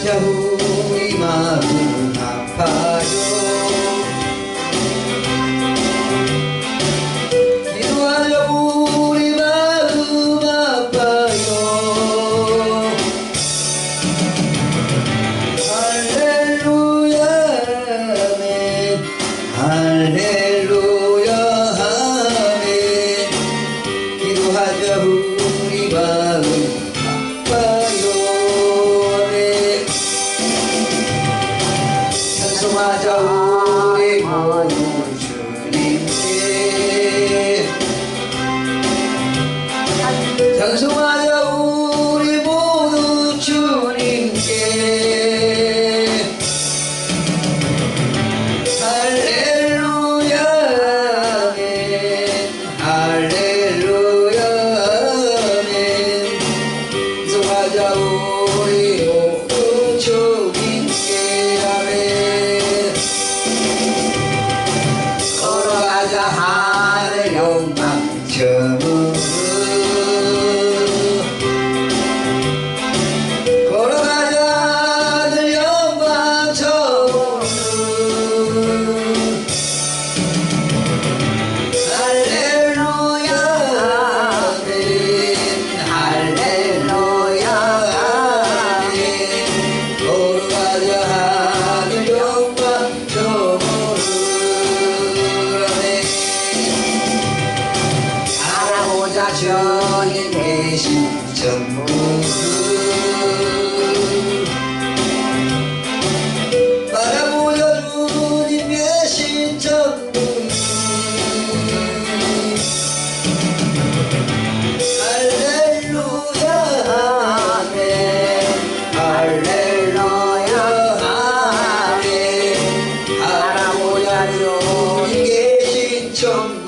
기도하자 우리 마음 아파요. 기도하자 우리 마음 아파요 찬송하자 우리 모든 주님께 찬송하자 우리 모두 주님께 할렐루야 아멘. 할렐루야 아멘. 찬송하자 우리 chama 주님 대신 전부 바라보자 주님 대신 전부 할렐루야 아멘. 할렐루야 아멘. 알아보자 주님 계신 전부